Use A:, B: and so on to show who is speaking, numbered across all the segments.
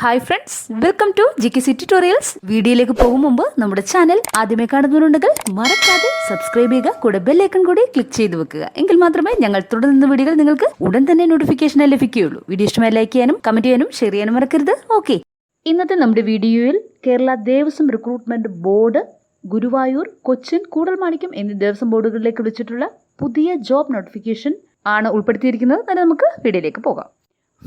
A: Hi friends welcome to G K C tutorials വീഡിയോയിലേക്ക് പോകും മുമ്പ് നമ്മുടെ ചാനൽ ആദ്യമേ കാണുന്നവരുണ്ടെങ്കിൽ മറക്കാതെ സബ്സ്ക്രൈബ് ചെയ്യുക കൂടെ ബെല്ലൈക്കൺ കൂടി ക്ലിക്ക് ചെയ്ത് വെക്കുക. എങ്കിൽ മാത്രമേ ഞങ്ങൾ തുടർന്ന് വീഡിയോകൾ നിങ്ങൾക്ക് ഉടൻ തന്നെ നോട്ടിഫിക്കേഷൻ ലഭിക്കുകയുള്ളൂ. വീഡിയോ ഇഷ്ടമായി ലൈക്ക് ചെയ്യാനും കമന്റ് ചെയ്യാനും ഷെയർ ചെയ്യാനും മറക്കരുത്. ഓക്കെ ഇന്നത്തെ നമ്മുടെ വീഡിയോയിൽ കേരള ദേവസ്വം റിക്രൂട്ട്മെന്റ് ബോർഡ് ഗുരുവായൂർ കൊച്ചിൻ കൂടൽമാണിക്യം എന്നീ ദേവസ്വം ബോർഡുകളിലേക്ക് വിളിച്ചിട്ടുള്ള പുതിയ ജോബ് നോട്ടിഫിക്കേഷൻ ആണ് ഉൾപ്പെടുത്തിയിരിക്കുന്നത്. തന്നെ നമുക്ക് വീഡിയോയിലേക്ക് പോകാം.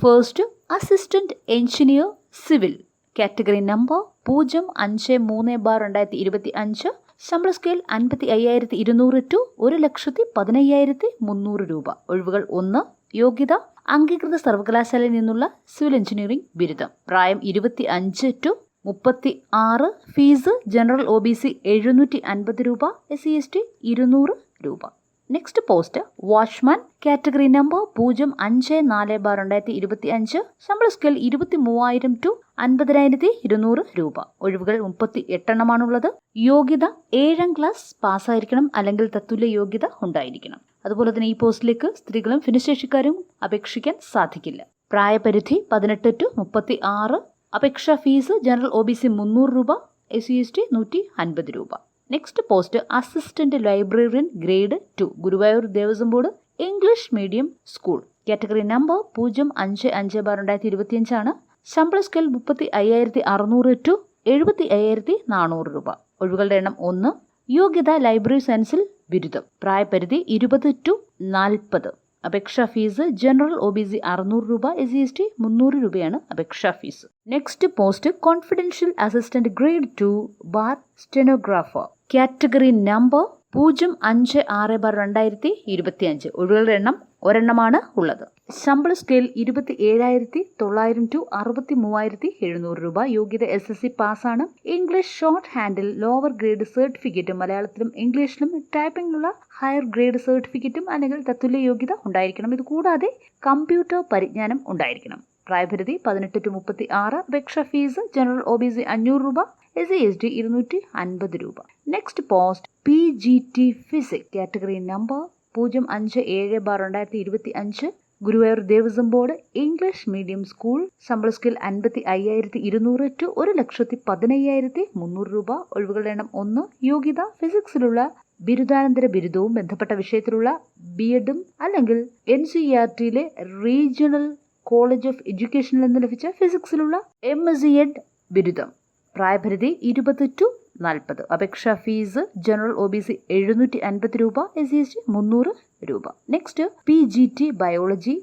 A: First assistant engineer civil category number പൂജ്യം അഞ്ച് മൂന്ന് ബാർ രണ്ടായിരത്തി ഇരുപത്തി അഞ്ച് ശമ്പള സ്കെയിൽ അൻപത്തി അയ്യായിരത്തി ഇരുന്നൂറ് ടു ഒരു ലക്ഷത്തി പതിനയ്യായിരത്തി മുന്നൂറ് രൂപ. ഒഴിവുകൾ ഒന്ന് യോഗ്യത അംഗീകൃത സർവകലാശാലയിൽ നിന്നുള്ള സിവിൽ എഞ്ചിനീയറിംഗ് ബിരുദം. പ്രായം ഇരുപത്തി അഞ്ച് ടു മുപ്പത്തി ആറ് fees general O B C എഴുന്നൂറ്റി അൻപത് രൂപ. എസ് സി എസ് ടി ഇരുന്നൂറ് രൂപ. Next post watchman category number പൂജ്യം അഞ്ച് നാല് ബാർ രണ്ടായിരത്തി ഇരുപത്തി അഞ്ച് ശമ്പള സ്കെയിൽ ഇരുപത്തി മൂവായിരം ടു അൻപതിനായിരത്തി ഇരുന്നൂറ് രൂപ. ഒഴിവുകൾ മുപ്പത്തി എട്ടെണ്ണമാണുള്ളത്. യോഗ്യത ഏഴാം ക്ലാസ് പാസ്സായിരിക്കണം അല്ലെങ്കിൽ തത്തുല്യ യോഗ്യത ഉണ്ടായിരിക്കണം. അതുപോലെ തന്നെ ഈ പോസ്റ്റിലേക്ക് സ്ത്രീകളും ഭിന്നശേഷിക്കാരും അപേക്ഷിക്കാൻ സാധിക്കില്ല. പ്രായപരിധി പതിനെട്ട് ടു മുപ്പത്തി ആറ്. അപേക്ഷാ fees general O B C മുന്നൂറ് രൂപ എസ് സി എസ് ടി നൂറ്റി അൻപത് രൂപ. Next post assistant librarian grade two Guruvayur Devaswom board English medium school category number പൂജ്യം അഞ്ച് അഞ്ച് ബാർ രണ്ടായിരത്തി ഇരുപത്തിയഞ്ചാണ് ശമ്പള സ്കെയിൽ മുപ്പത്തി അയ്യായിരത്തി അറുന്നൂറ് ടു എഴുപത്തി അയ്യായിരത്തി നാനൂറ് രൂപ. ഒഴിവുകളുടെ എണ്ണം ഒന്ന് യോഗ്യത ലൈബ്രറി സയൻസിൽ ബിരുദം. പ്രായപരിധി ഇരുപത് ടു നാൽപ്പത്. അപേക്ഷാ fees general O B C അറുന്നൂറ് രൂപ എസ് സി എസ് ടി മുന്നൂറ് രൂപയാണ് അപേക്ഷാ fees next post confidential assistant grade two bar stenographer category number പൂജ്യം അഞ്ച് ആറ് ബാർ രണ്ടായിരത്തി ഇരുപത്തി അഞ്ച് ഒഴിവുകളുടെ എണ്ണം ഒരെണ്ണമാണ് ഉള്ളത്. ശമ്പള സ്കെയിൽ ഇരുപത്തി ഏഴായിരത്തി തൊള്ളായിരം ടു അറുപത്തി മൂവായിരത്തി എഴുന്നൂറ് രൂപ. യോഗ്യത എസ് എസ് സി പാസ്സാണ്. ഇംഗ്ലീഷ് ഷോർട്ട് ഹാൻഡിൽ ലോവർ ഗ്രേഡ് സർട്ടിഫിക്കറ്റും മലയാളത്തിലും ഇംഗ്ലീഷിലും ടൈപ്പിംഗിലുള്ള ഹയർ ഗ്രേഡ് സർട്ടിഫിക്കറ്റും അല്ലെങ്കിൽ തത്തുല്യ യോഗ്യത ഉണ്ടായിരിക്കണം. ഇത് കൂടാതെ കമ്പ്യൂട്ടർ പരിജ്ഞാനം ഉണ്ടായിരിക്കണം. പ്രായപരിധി പതിനെട്ട് ടു മുപ്പത്തി ആറ് അപേക്ഷ fees general O B C അഞ്ഞൂറ് രൂപ. എസ് എസ് ഡി ഇരുന്നൂറ്റി അൻപത് രൂപ. Next post P G T physic category number പൂജ്യം അഞ്ച് ഏഴ് ബാർ രണ്ടായിരത്തി ഇരുപത്തി അഞ്ച് Guruvayur Devaswom board English medium school ശമ്പള സ്കിൽ അൻപത്തി അയ്യായിരത്തി ഇരുന്നൂറ് ടു ഒരു ലക്ഷത്തി പതിനയ്യായിരത്തി മുന്നൂറ് രൂപ. ഒഴിവുകളുടെ എണ്ണം ഒന്ന് യോഗ്യത ഫിസിക്സിലുള്ള ബിരുദാനന്തര ബിരുദവും ബന്ധപ്പെട്ട വിഷയത്തിലുള്ള ബി എഡും അല്ലെങ്കിൽ എൻ സി ആർ ടിയിലെ റീജിയണൽ കോളേജ് ഓഫ് എഡ്യൂക്കേഷനിൽ നിന്ന് ലഭിച്ച ഫിസിക്സിലുള്ള എം എസ് സി എഡ് ബിരുദം. പ്രായപരിധി ഇരുപത് ടു നാൽപ്പത്. അപേക്ഷാ fees general O B C എഴുന്നൂറ്റി അൻപത് രൂപ എസ് എസ് ടി മുന്നൂറ് രൂപ. Next P G T biology.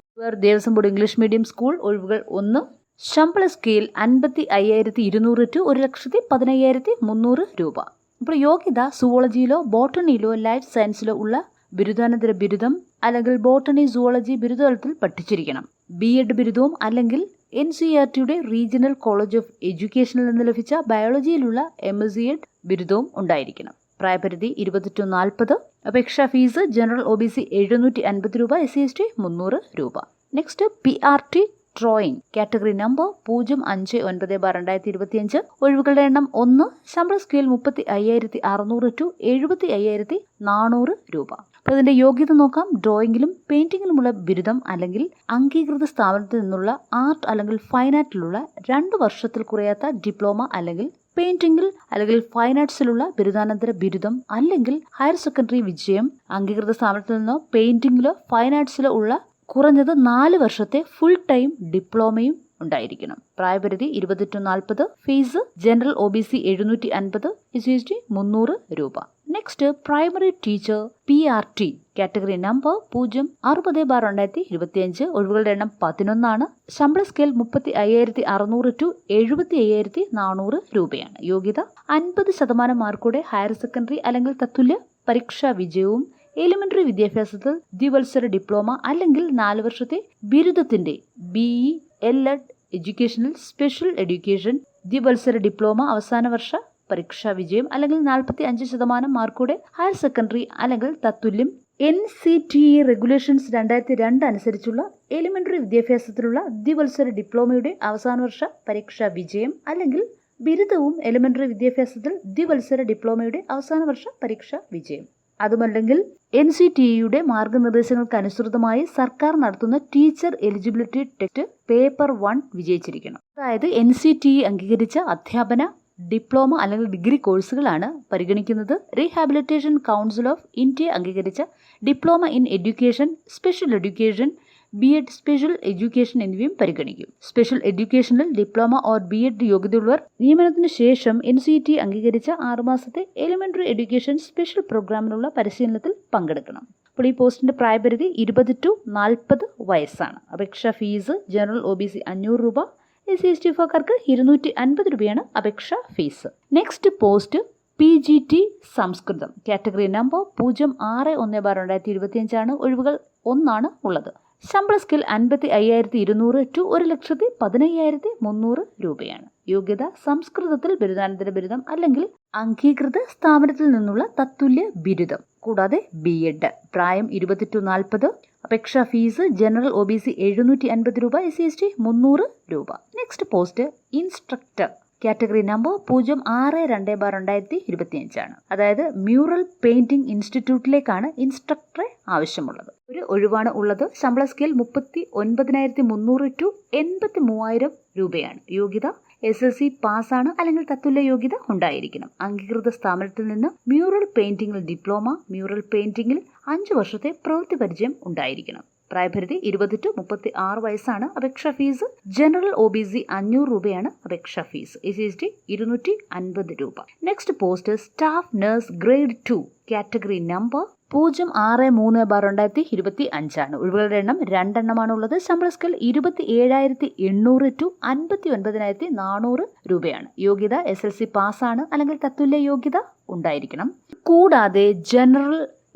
A: Devaswom board English medium school ഒഴിവുകൾ ഒന്ന്. ശമ്പള സ്കെയിൽ അൻപത്തി അയ്യായിരത്തി ഇരുന്നൂറ് ടു ഒരു ലക്ഷത്തി പതിനയ്യായിരത്തി മുന്നൂറ് രൂപ. അപ്പോൾ യോഗ്യത സുവോളജിയിലോ ബോട്ടണിയിലോ ലൈഫ് സയൻസിലോ ഉള്ള ബിരുദാനന്തര ബിരുദം അല്ലെങ്കിൽ ബോട്ടണി സുവോളജി ബിരുദതലത്തിൽ പഠിച്ചിരിക്കണം. ബി എഡ് ബിരുദവും അല്ലെങ്കിൽ എൻ സി ആർ ടിയുടെ റീജിയണൽ കോളേജ് ഓഫ് എഡ്യൂക്കേഷനിൽ നിന്ന് ലഭിച്ച ബയോളജിയിലുള്ള എം എസ് സി എഡ് ബിരുദവും ഉണ്ടായിരിക്കണം. പ്രായപരിധി ഇരുപത്തി ടു നാൽപ്പത് അപേക്ഷാ fees general O B C എഴുന്നൂറ്റി അൻപത് രൂപ എസ് സി എസ് ടി മുന്നൂറ് രൂപ. Next P R T drawing category number പൂജ്യം അഞ്ച് ഒൻപത് ബാർ രണ്ടായിരത്തി ഇരുപത്തിയഞ്ച്. ഒഴിവുകളുടെ എണ്ണം ഒന്ന് ശമ്പള സ്കെയിൽ മുപ്പത്തി അയ്യായിരത്തി അറുന്നൂറ് ടു എഴുപത്തി അയ്യായിരത്തി നാനൂറ് രൂപ. അപ്പോൾ ഇതിന്റെ യോഗ്യത നോക്കാം. ഡ്രോയിങ്ങിലും പെയിന്റിങ്ങിലുമുള്ള ബിരുദം അല്ലെങ്കിൽ അംഗീകൃത സ്ഥാപനത്തിൽ നിന്നുള്ള ആർട്ട് അല്ലെങ്കിൽ ഫൈൻ ആർട്ടിലുള്ള രണ്ട് വർഷത്തിൽ കുറയാത്ത ഡിപ്ലോമ അല്ലെങ്കിൽ പെയിന്റിംഗിൽ അല്ലെങ്കിൽ ഫൈൻ ആർട്സിലുള്ള ബിരുദാനന്തര ബിരുദം അല്ലെങ്കിൽ ഹയർ സെക്കൻഡറി വിജയം അംഗീകൃത സ്ഥാപനത്തിൽ നിന്നോ പെയിന്റിംഗിലോ ഫൈൻ ആർട്സിലോ ഉള്ള കുറഞ്ഞത് നാല് വർഷത്തെ ഫുൾ ടൈം ഡിപ്ലോമയും ഉണ്ടായിരിക്കണം. പ്രായപരിധി ഇരുപത് ടു നാൽപ്പത് fees general O B C എഴുന്നൂറ്റി അൻപത് എസ് എസ് ടി മുന്നൂറ് രൂപ. Next primary teacher P R T category number പൂജ്യം അറുപത് ബാർ രണ്ടായിരത്തി ഇരുപത്തിയഞ്ച്. ഒഴിവുകളുടെ എണ്ണം പതിനൊന്നാണ്. ശമ്പള സ്കെയിൽ മുപ്പത്തി അയ്യായിരത്തി അറുന്നൂറ് ടു എഴുപത്തി അയ്യായിരത്തി നാനൂറ് രൂപയാണ്. യോഗ്യത അൻപത് ശതമാനം മാർക്കോടെ ഹയർ സെക്കൻഡറി അല്ലെങ്കിൽ തത്തുല്യ പരീക്ഷാ വിജയവും എലിമെന്ററി വിദ്യാഭ്യാസത്തിൽ ദ്വിവത്സര ഡിപ്ലോമ അല്ലെങ്കിൽ നാല് വർഷത്തെ ബിരുദത്തിന്റെ ബി ഇ എൽ എഡ് എഡ്യൂക്കേഷനിൽ സ്പെഷ്യൽ എഡ്യൂക്കേഷൻ ദ്വിവത്സര ഡിപ്ലോമ അവസാന വർഷ പരീക്ഷാ വിജയം അല്ലെങ്കിൽ നാൽപ്പത്തി അഞ്ച് ശതമാനം മാർക്കോടെ ഹയർ സെക്കൻഡറി അല്ലെങ്കിൽ തത്തുല്യം N C T E regulations രണ്ടായിരത്തി രണ്ട് അനുസരിച്ചുള്ള എലിമെന്ററി വിദ്യാഭ്യാസത്തിലുള്ള ദ്വിവത്സര ഡിപ്ലോമയുടെ അവസാന വർഷ പരീക്ഷാ വിജയം അല്ലെങ്കിൽ ബിരുദവും എലിമെന്ററി വിദ്യാഭ്യാസത്തിൽ ദ്വിവത്സര ഡിപ്ലോമയുടെ അവസാന വർഷ പരീക്ഷാ വിജയം. അതുമല്ലെങ്കിൽ എൻ സി ടി ഇയുടെ മാർഗനിർദ്ദേശങ്ങൾക്ക് അനുസൃതമായി സർക്കാർ നടത്തുന്ന teacher eligibility test paper one വിജയിച്ചിരിക്കണം. അതായത് എൻ സി ടി അംഗീകരിച്ച അധ്യാപന ഡിപ്ലോമ അല്ലെങ്കിൽ ഡിഗ്രി കോഴ്സുകളാണ് പരിഗണിക്കുന്നത്. റീഹാബിലിറ്റേഷൻ കൗൺസിൽ ഓഫ് ഇന്ത്യ അംഗീകരിച്ച diploma in education special education B Ed special education എന്നിവയും പരിഗണിക്കും. സ്പെഷ്യൽ എഡ്യൂക്കേഷനിൽ ഡിപ്ലോമ ഓർ ബി എഡ് യോഗ്യതയുള്ളവർ നിയമനത്തിന് ശേഷം എൻ സി ടി അംഗീകരിച്ച ആറുമാസത്തെ എലിമെന്ററി എഡ്യൂക്കേഷൻ സ്പെഷ്യൽ പ്രോഗ്രാമിനുള്ള പരിശീലനത്തിൽ പങ്കെടുക്കണം. അപ്പോൾ ഈ പോസ്റ്റിന്റെ പ്രായപരിധി ഇരുപത് ടു നാൽപ്പത് വയസ്സാണ്. അപേക്ഷാ fees general O B C അഞ്ഞൂറ് രൂപ എസ് സി എസ് ടി വിഭാഗക്കാർക്ക് ഇരുന്നൂറ്റി അൻപത് രൂപയാണ് അപേക്ഷാ fees. Next post P G T സംസ്കൃതം. കാറ്റഗറി നമ്പർ പൂജ്യം ആറ് ഒന്ന് ബാർ രണ്ടായിരത്തി ഇരുപത്തിയഞ്ചാണ് ഒഴിവുകൾ ഒന്നാണ് ഉള്ളത്. ശമ്പള സ്കിൽ അൻപത്തി അയ്യായിരത്തി ഇരുന്നൂറ് ടു ഒരു ലക്ഷത്തി പതിനയ്യായിരത്തി മുന്നൂറ് രൂപയാണ്. യോഗ്യത സംസ്കൃതത്തിൽ ബിരുദാനന്തര ബിരുദം അല്ലെങ്കിൽ അംഗീകൃത സ്ഥാപനത്തിൽ നിന്നുള്ള തത്തുല്യ ബിരുദം. കൂടാതെ ബി എഡ് പ്രായം ഇരുപത്തി ടു നാൽപ്പത് അപേക്ഷാ fees general O B C എഴുന്നൂറ്റി അൻപത് രൂപ എസ് സി എസ് ടി മുന്നൂറ് രൂപ. Next post instructor category number പൂജ്യം ആറ് രണ്ട് ബാർ രണ്ടായിരത്തി ഇരുപത്തിയഞ്ചാണ്. അതായത് മ്യൂറൽ പെയിന്റിംഗ് ഇൻസ്റ്റിറ്റ്യൂട്ടിലേക്കാണ് ഇൻസ്ട്രക്ടറെ ആവശ്യമുള്ളത്. ഒരു ഒഴിവാണ് ഉള്ളത്. ശമ്പള സ്കെയിൽ മുപ്പത്തി ഒൻപതിനായിരത്തി മുന്നൂറ് ടു എൺപത്തി മൂവായിരം രൂപയാണ്. യോഗ്യത എസ് എൽ സി പാസ്സാണ് അല്ലെങ്കിൽ തത്തുല്യ യോഗ്യത ഉണ്ടായിരിക്കണം. അംഗീകൃത സ്ഥാപനത്തിൽ നിന്ന് മ്യൂറൽ പെയിന്റിംഗിൽ ഡിപ്ലോമ മ്യൂറൽ പെയിന്റിംഗിൽ അഞ്ച് വർഷത്തെ പ്രവൃത്തി പരിചയം ഉണ്ടായിരിക്കണം. പ്രായപരിധി ഇരുപത് ടു മുപ്പത്തി ആറ് വയസ്സാണ് അപേക്ഷാ fees general O B C അഞ്ഞൂറ് രൂപയാണ് അപേക്ഷാ ഫീസ് എസ് എസ് ടി ഇരുന്നൂറ്റി അൻപത് രൂപ. Next post staff nurse grade two category number പൂജ്യം ആറ് മൂന്ന് ബാർ രണ്ടായിരത്തി ഇരുപത്തി അഞ്ചാണ്. ഒഴിവുകളുടെ എണ്ണം രണ്ടെണ്ണമാണ് ഉള്ളത് ശമ്പള സ്കെൽ ഇരുപത്തി ഏഴായിരത്തി എണ്ണൂറ് ടു അൻപത്തി ഒൻപതിനായിരത്തി നാനൂറ് രൂപയാണ്. യോഗ്യത എസ് എൽ സി പാസ്സാണ്. അല്ലെങ്കിൽ തത്തുല്യ യോഗ്യത ഉണ്ടായിരിക്കണം. കൂടാതെ ജനറൽ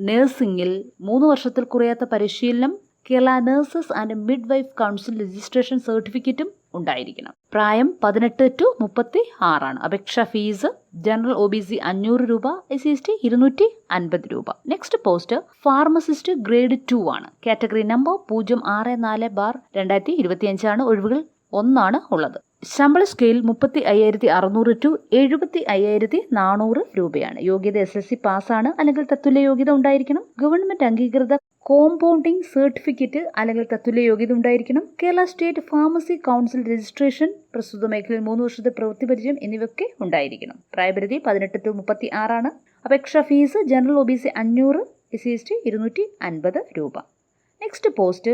A: നഴ്സിംഗിൽ മൂന്ന് വർഷത്തിൽ കുറയാത്ത പരിശീലനം Kerala nurses and midwife council registration സർട്ടിഫിക്കറ്റും ഉണ്ടായിരിക്കണം. പ്രായം പതിനെട്ട് ടു മുപ്പത്തി ആറാണ്. അപേക്ഷാ fees general O B C അഞ്ഞൂറ് രൂപ എസ് സി എസ് ടി ഇരുന്നൂറ്റി അൻപത് രൂപ. Next post pharmacist grade two ആണ്. കാറ്റഗറി നമ്പർ പൂജ്യം ആറ് നാല് ബാർ രണ്ടായിരത്തി ഇരുപത്തിയഞ്ചാണ്. ഒഴിവുകൾ ഒന്നാണ് ഉള്ളത്. ശമ്പള സ്കെയിൽ മുപ്പത്തി അയ്യായിരത്തി അറുന്നൂറ് ടു എഴുപത്തി അയ്യായിരത്തി നാനൂറ് രൂപയാണ്. യോഗ്യത എസ് എസ് സി പാസ്സാണ് അല്ലെങ്കിൽ തത്തുല്യ യോഗ്യത ഉണ്ടായിരിക്കണം. ഗവൺമെന്റ് അംഗീകൃത കോമ്പൗണ്ടിംഗ് സർട്ടിഫിക്കറ്റ് അല്ലെങ്കിൽ തത്തുല്യ യോഗ്യത ഉണ്ടായിരിക്കണം. Kerala state pharmacy council registration പ്രസ്തുത മേഖലയിൽ മൂന്ന് വർഷത്തെ പ്രവൃത്തി പരിചയം എന്നിവയൊക്കെ ഉണ്ടായിരിക്കണം. പ്രായപരിധി പതിനെട്ട് ടു മുപ്പത്തി ആറാണ് അപേക്ഷാ fees general O B C അഞ്ഞൂറ് എസ് സി എസ് ടി ഇരുന്നൂറ്റി അൻപത് രൂപ. Next post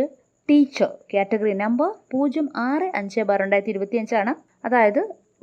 A: teacher category number പൂജ്യം ആറ് അഞ്ച് ബാർ രണ്ടായിരത്തി ഇരുപത്തി അഞ്ചാണ് അതായത്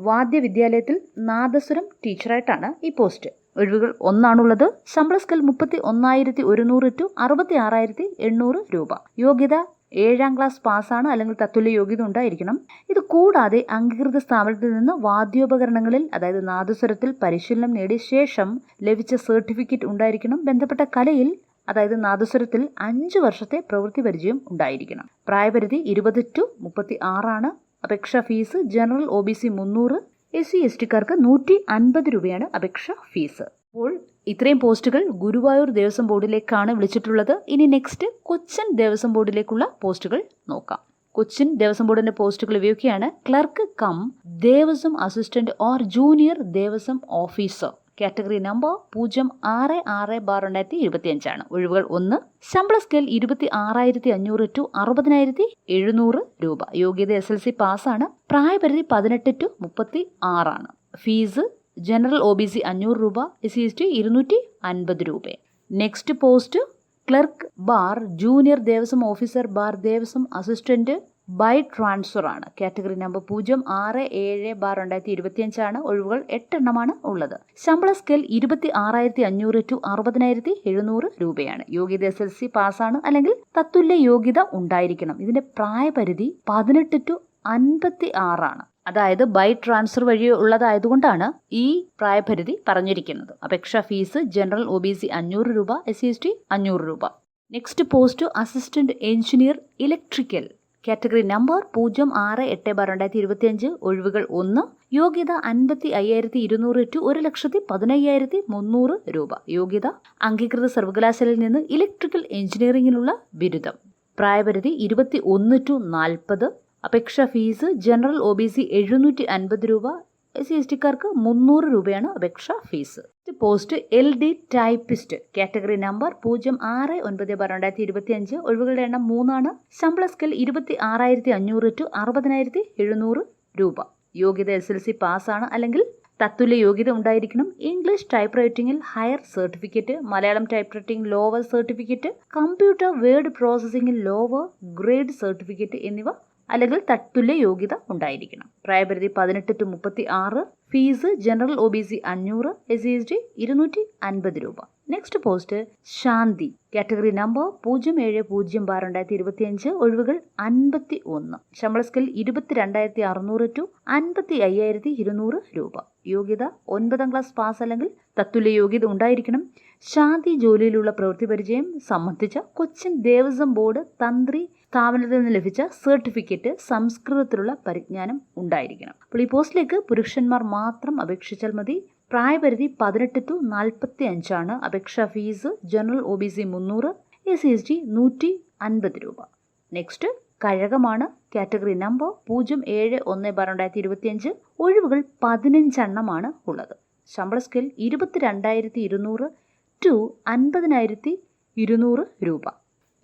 A: വാദ്യവിദ്യാലയത്തിൽ നാദസ്വരം ടീച്ചറായിട്ടാണ് ഈ പോസ്റ്റ്. ഒഴിവുകൾ ഒന്നാണുള്ളത്. ശമ്പള സ്കെൽ മുപ്പത്തി ഒന്നായിരത്തി ഒരുന്നൂറ് ടു അറുപത്തി ആറായിരത്തി എണ്ണൂറ് രൂപ. യോഗ്യത ഏഴാം ക്ലാസ് പാസ്സാണ് അല്ലെങ്കിൽ തത്തുല്യ യോഗ്യത ഉണ്ടായിരിക്കണം. ഇത് കൂടാതെ അംഗീകൃത സ്ഥാപനത്തിൽ നിന്ന് വാദ്യോപകരണങ്ങളിൽ അതായത് നാദസ്വരത്തിൽ പരിശീലനം നേടിയ ശേഷം ലഭിച്ച സർട്ടിഫിക്കറ്റ് ഉണ്ടായിരിക്കണം. ബന്ധപ്പെട്ട കലയിൽ അതായത് നാദസ്വരത്തിൽ അഞ്ച് വർഷത്തെ പ്രവൃത്തി പരിചയം ഉണ്ടായിരിക്കണം. പ്രായപരിധി ഇരുപത് ടു മുപ്പത്തി ആറാണ് അപേക്ഷാ fees general O B C മുന്നൂറ് എസ് സി എസ് ടിക്കാർക്ക് നൂറ്റി അൻപത് രൂപയാണ് അപേക്ഷാ ഫീസ്. അപ്പോൾ ഇത്രയും പോസ്റ്റുകൾ ഗുരുവായൂർ ദേവസ്വം ബോർഡിലേക്കാണ് വിളിച്ചിട്ടുള്ളത്. ഇനി നെക്സ്റ്റ് കൊച്ചിൻ ദേവസ്വം ബോർഡിലേക്കുള്ള പോസ്റ്റുകൾ നോക്കാം. കൊച്ചിൻ ദേവസ്വം ബോർഡിന്റെ പോസ്റ്റുകൾ ഇവയൊക്കെയാണ്. Clerk cum Devaswom assistant or junior Devaswom officer. Category number പൂജ്യം ആറ് ആറ് ബാർ രണ്ടായിരത്തി ഇരുപത്തി അഞ്ചാണ് ഒഴിവുകൾ ഒന്ന് ശമ്പള സ്കെയിൽ ഇരുപത്തി ആറായിരത്തി അഞ്ഞൂറ് ടു അറുപതിനായിരത്തി എഴുന്നൂറ് രൂപ. യോഗ്യത എസ് എൽ സി പാസ്സാണ്. പ്രായപരിധി പതിനെട്ട് ടു മുപ്പത്തി ആറാണ്. Fees general O B C അഞ്ഞൂറ് രൂപ എസ് സി എസ് ടി ഇരുന്നൂറ്റി അൻപത് രൂപ. Next post clerk bar junior Devaswom officer bar Devaswom assistant by transfer ആണ്. കാറ്റഗറി നമ്പർ പൂജ്യം ആറ് ഏഴ് ബാർ രണ്ടായിരത്തി ഇരുപത്തിയഞ്ചാണ്. ഒഴിവുകൾ എട്ടെണ്ണമാണ് ഉള്ളത്. ശമ്പള സ്കെയിൽ ഇരുപത്തി ആറായിരത്തി അഞ്ഞൂറ് ടു അറുപതിനായിരത്തി എഴുന്നൂറ് രൂപയാണ്. യോഗ്യത എസ് എൽ സി പാസ്സാണ് അല്ലെങ്കിൽ തത്തുല്യ യോഗ്യത ഉണ്ടായിരിക്കണം. ഇതിന്റെ പ്രായപരിധി പതിനെട്ട് ടു അൻപത്തി ആറാണ് അതായത് ബൈ ട്രാൻസ്ഫർ വഴി ഉള്ളതായതുകൊണ്ടാണ് ഈ പ്രായപരിധി പറഞ്ഞിരിക്കുന്നത്. അപേക്ഷാ fees general O B C അഞ്ഞൂറ് രൂപ എസ് സി എസ് ടി അഞ്ഞൂറ് രൂപ. Next post assistant engineer electrical category number പൂജ്യം ആറ് എട്ട് ബാർ രണ്ടായിരത്തി ഇരുപത്തി അഞ്ച് ഒഴിവുകൾ ഒന്ന്. യോഗ്യത അൻപത്തി അയ്യായിരത്തി ഇരുന്നൂറ് ടു ഒരു ലക്ഷത്തി പതിനയ്യായിരത്തി മുന്നൂറ് രൂപ. യോഗ്യത അംഗീകൃത സർവകലാശാലയിൽ നിന്ന് ഇലക്ട്രിക്കൽ എഞ്ചിനീയറിംഗിനുള്ള ബിരുദം. പ്രായപരിധി ഇരുപത്തി ഒന്ന് ടു നാൽപ്പത്. അപേക്ഷാ fees general O B C എഴുന്നൂറ്റി അൻപത് രൂപ എസ് സി എസ് ടിക്കാർക്ക് മുന്നൂറ് രൂപയാണ് അപേക്ഷ fees. Post L D typist. Category number പൂജ്യം ആറ് ഒൻപത് ബാർ രണ്ടായിരത്തി ഇരുപത്തി അഞ്ച് ഒഴിവുകളുടെ എണ്ണം മൂന്നാണ്. ശമ്പള സ്കെൽ ഇരുപത്തി ആറായിരത്തി അഞ്ഞൂറ് ടു അറുപതിനായിരത്തി എഴുന്നൂറ് രൂപ. യോഗ്യത എസ് എൽ സി പാസ്സാണ് അല്ലെങ്കിൽ തത്തുല്യ യോഗ്യത ഉണ്ടായിരിക്കണം. English type റൈറ്റിംഗിൽ higher certificate Malayalam typewriting lower certificate computer word പ്രോസസ്സിംഗിൽ lower grade certificate എന്നിവ അല്ലെങ്കിൽ തത്തുല്യ യോഗ്യത ഉണ്ടായിരിക്കണം. പ്രായപരിധി പതിനെട്ട് ടു മുപ്പത്തി ആറ് fees general O B C അഞ്ഞൂറ് എസ് സി എസ് ടി ഇരുന്നൂറ്റി അൻപത് രൂപ. നെക്സ്റ്റ് പോസ്റ്റ് ശാന്തി. കാറ്റഗറി നമ്പർ പൂജ്യം ഏഴ് പൂജ്യം ബാർ രണ്ടായിരത്തി ഇരുപത്തി അഞ്ച് ഒഴിവുകൾ അൻപത്തി ഒന്ന് ശമ്പള സ്കിൽ ഇരുപത്തി രണ്ടായിരത്തി അറുന്നൂറ് ടു അൻപത്തി അയ്യായിരത്തി ഇരുന്നൂറ് രൂപ. യോഗ്യത ഒൻപതാം ക്ലാസ് പാസ് അല്ലെങ്കിൽ തത്തുല്യ യോഗ്യത ഉണ്ടായിരിക്കണം. ശാന്തി ജോലിയിലുള്ള പ്രവൃത്തി പരിചയം സംബന്ധിച്ച കൊച്ചിൻ ദേവസ്വം ബോർഡ് തന്ത്രി സ്ഥാപനത്തിൽ നിന്ന് ലഭിച്ച സർട്ടിഫിക്കറ്റ് സംസ്കൃതത്തിലുള്ള പരിജ്ഞാനം ഉണ്ടായിരിക്കണം. അപ്പോൾ ഈ പോസ്റ്റിലേക്ക് പുരുഷന്മാർ മാത്രം അപേക്ഷിച്ചാൽ മതി. പ്രായപരിധി പതിനെട്ട് ടു നാൽപ്പത്തി അഞ്ചാണ് അപേക്ഷാ fees general O B C മുന്നൂറ് എ സി എസ് ടി നൂറ്റി അൻപത് രൂപ. നെക്സ്റ്റ് കഴകമാണ്. കാറ്റഗറി നമ്പർ പൂജ്യം ഏഴ് ഒന്ന് ബാർ രണ്ടായിരത്തി ഇരുപത്തിയഞ്ച് ഒഴിവുകൾ പതിനഞ്ചെണ്ണമാണ് ഉള്ളത്. ശമ്പള സ്കെയിൽ ഇരുപത്തി രണ്ടായിരത്തി ഇരുന്നൂറ് ടു അൻപതിനായിരത്തി ഇരുന്നൂറ് രൂപ.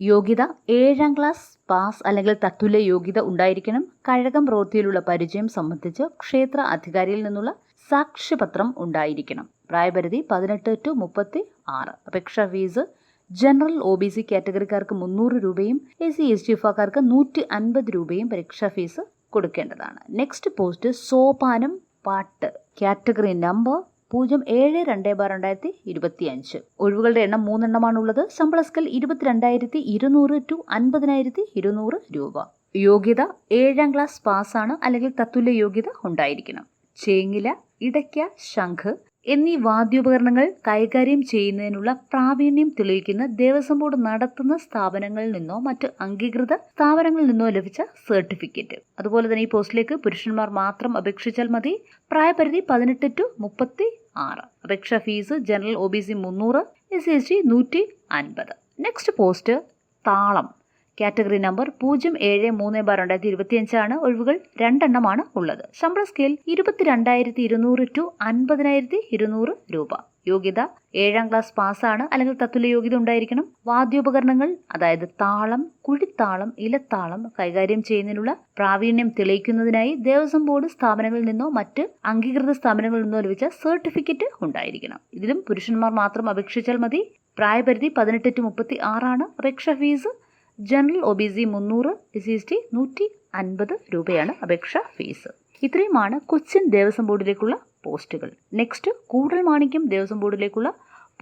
A: യോഗ്യത ഏഴാം ക്ലാസ് പാസ് അല്ലെങ്കിൽ തത്തുല്യ യോഗ്യത ഉണ്ടായിരിക്കണം. കഴകം പ്രവൃത്തിയിലുള്ള പരിചയം സംബന്ധിച്ച് ക്ഷേത്ര അധികാരിയിൽ നിന്നുള്ള സാക്ഷ്യപത്രം ഉണ്ടായിരിക്കണം. പ്രായപരിധി പതിനെട്ട് ടു മുപ്പത്തി ആറ് അപേക്ഷാ fees general O B C കാറ്റഗറിക്കാർക്ക് മുന്നൂറ് രൂപയും എസ് സി എസ് ടി എഫക്കാർക്ക് നൂറ്റി അൻപത് രൂപയും പരീക്ഷാ ഫീസ് കൊടുക്കേണ്ടതാണ്. നെക്സ്റ്റ് പോസ്റ്റ് സോപാനം പാട്ട്. കാറ്റഗറി നമ്പർ പൂജ്യം ഏഴ് രണ്ട് ബാർ രണ്ടായിരത്തി ഇരുപത്തി അഞ്ച് ഒഴിവുകളുടെ എണ്ണം മൂന്നെണ്ണമാണുള്ളത്. ശമ്പള സ്കെൽ ഇരുപത്തിരണ്ടായിരത്തി ഇരുന്നൂറ് ടു അൻപതിനായിരത്തി ഇരുന്നൂറ് രൂപ. യോഗ്യത ഏഴാം ക്ലാസ് പാസ്സാണ് അല്ലെങ്കിൽ തത്തുല്യ യോഗ്യത ഉണ്ടായിരിക്കണം. ചേങ്ങില ഇടയ്ക്ക ശംഖ് എന്നീ വാദ്യോപകരണങ്ങൾ കൈകാര്യം ചെയ്യുന്നതിനുള്ള പ്രാവീണ്യം തെളിയിക്കുന്ന ദേവസ്വം ബോർഡ് നടത്തുന്ന സ്ഥാപനങ്ങളിൽ നിന്നോ മറ്റ് അംഗീകൃത സ്ഥാപനങ്ങളിൽ നിന്നോ ലഭിച്ച സർട്ടിഫിക്കറ്റ്. അതുപോലെ തന്നെ ഈ പോസ്റ്റിലേക്ക് പുരുഷന്മാർ മാത്രം അപേക്ഷിച്ചാൽ മതി. പ്രായപരിധി പതിനെട്ട് ടു മുപ്പത്തി ആറ് അപേക്ഷാ fees general O B C മുന്നൂറ് എസ് സി എസ് ടി നൂറ്റി അൻപത്. നെക്സ്റ്റ് പോസ്റ്റ് താളം. കാറ്റഗറി നമ്പർ പൂജ്യം ഏഴ് മൂന്ന് ബാർ രണ്ടായിരത്തി ഇരുപത്തിയഞ്ചാണ്. ഒഴിവുകൾ രണ്ടെണ്ണമാണ് ഉള്ളത്. ശമ്പള സ്കെയിൽ ഇരുപത്തിരണ്ടായിരത്തി ഇരുന്നൂറ് ടു അൻപതിനായിരത്തി ഇരുന്നൂറ് രൂപ. യോഗ്യത ഏഴാം ക്ലാസ് പാസ്സാണ്. അല്ലെങ്കിൽ തത്തുല്യ യോഗ്യത ഉണ്ടായിരിക്കണം. വാദ്യോപകരണങ്ങൾ അതായത് താളം കുഴിത്താളം ഇലത്താളം കൈകാര്യം ചെയ്യുന്നതിനുള്ള പ്രാവീണ്യം തെളിയിക്കുന്നതിനായി ദേവസ്വം ബോർഡ് സ്ഥാപനങ്ങളിൽ നിന്നോ മറ്റ് അംഗീകൃത സ്ഥാപനങ്ങളിൽ നിന്നോ ലഭിച്ച സർട്ടിഫിക്കറ്റ് ഉണ്ടായിരിക്കണം. ഇതിലും പുരുഷന്മാർ മാത്രം അപേക്ഷിച്ചാൽ മതി. പ്രായപരിധി പതിനെട്ട് ടു മുപ്പത്തി ആറാണ് അപേക്ഷാ fees general O B C മുന്നൂറ് എസ് എസ് ടി നൂറ്റി അൻപത് രൂപയാണ് അപേക്ഷാ ഫീസ്. ഇത്രയുമാണ് കൊച്ചിൻ ദേവസ്വം ബോർഡിലേക്കുള്ള പോസ്റ്റുകൾ. നെക്സ്റ്റ് കൂടുതൽ മാണിക്യം ദേവസ്വം ബോർഡിലേക്കുള്ള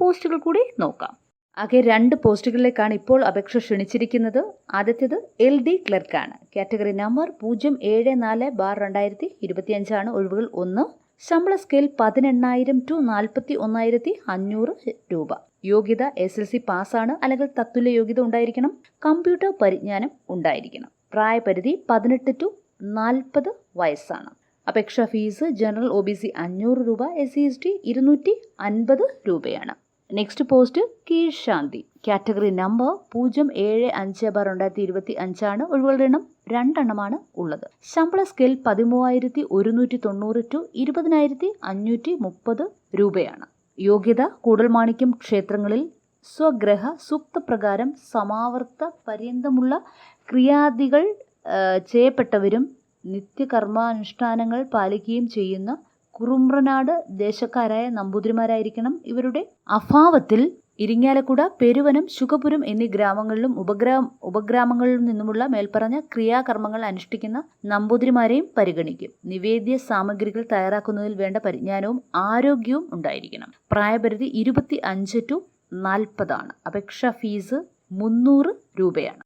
A: പോസ്റ്റുകൾ കൂടി നോക്കാം. ആകെ രണ്ട് പോസ്റ്റുകളിലേക്കാണ് ഇപ്പോൾ അപേക്ഷ ക്ഷണിച്ചിരിക്കുന്നത്. ആദ്യത്തേത് എൽ ഡി ക്ലർക്കാണ്. കാറ്റഗറി നമ്പർ പൂജ്യം ഏഴ് നാല് ബാർ രണ്ടായിരത്തി ഇരുപത്തിയഞ്ചാണ് ഒഴിവുകൾ ഒന്ന്. ശമ്പള സ്കെയിൽ പതിനെണ്ണായിരം ടു നാൽപ്പത്തി ഒന്നായിരത്തി അഞ്ഞൂറ് രൂപ. യോഗ്യത എസ് എൽ സി പാസ്സാണ് അല്ലെങ്കിൽ തത്തുല്യ യോഗ്യത ഉണ്ടായിരിക്കണം. കമ്പ്യൂട്ടർ പരിജ്ഞാനം ഉണ്ടായിരിക്കണം. പ്രായപരിധി പതിനെട്ട് ടു നാൽപ്പത് വയസ്സാണ്. അപേക്ഷാ fees general O B C അഞ്ഞൂറ് രൂപ എസ് സി എസ് ടി ഇരുന്നൂറ്റി അൻപത് രൂപയാണ്. നെക്സ്റ്റ് പോസ്റ്റ് കീഴ്ശാന്തി. കാറ്റഗറി നമ്പർ പൂജ്യം ഏഴ് അഞ്ച് ബാർ രണ്ടായിരത്തി ഇരുപത്തി അഞ്ചാണ് ഒഴിവുകളുടെ എണ്ണം. രണ്ടെണ്ണമാണ് ഉള്ളത്. ശമ്പള സ്കെയിൽ പതിമൂവായിരത്തി ഒരുന്നൂറ്റി തൊണ്ണൂറ് ടു ഇരുപതിനായിരത്തി അഞ്ഞൂറ്റി മുപ്പത് രൂപയാണ്. യോഗ്യത കൂടൽമാണിക്യം ക്ഷേത്രങ്ങളിൽ സ്വഗ്രഹ സൂക്തപ്രകാരം സമാവർത്ത പര്യന്തമുള്ള ക്രിയാദികൾ ചെയ്യപ്പെട്ടവരും നിത്യകർമാനുഷ്ഠാനങ്ങൾ പാലിക്കുകയും ചെയ്യുന്ന കുറുമ്പ്രനാട് ദേശക്കാരായ നമ്പൂതിരിമാരായിരിക്കണം. ഇവരുടെ അഭാവത്തിൽ ഇരിങ്ങാലക്കുട പെരുവനം ശുഖപുരം എന്നീ ഗ്രാമങ്ങളിലും ഉപഗ്രാമ ഉപഗ്രാമങ്ങളിലും നിന്നുമുള്ള മേൽപ്പറഞ്ഞ ക്രിയാകർമ്മങ്ങൾ അനുഷ്ഠിക്കുന്ന നമ്പൂതിരിമാരെയും പരിഗണിക്കും. നിവേദ്യ സാമഗ്രികൾ തയ്യാറാക്കുന്നതിൽ വേണ്ട പരിജ്ഞാനവും ആരോഗ്യവും ഉണ്ടായിരിക്കണം. പ്രായപരിധി ഇരുപത്തി അഞ്ച് ടു നാൽപ്പതാണ്. അപേക്ഷാ ഫീസ് മുന്നൂറ് രൂപയാണ്.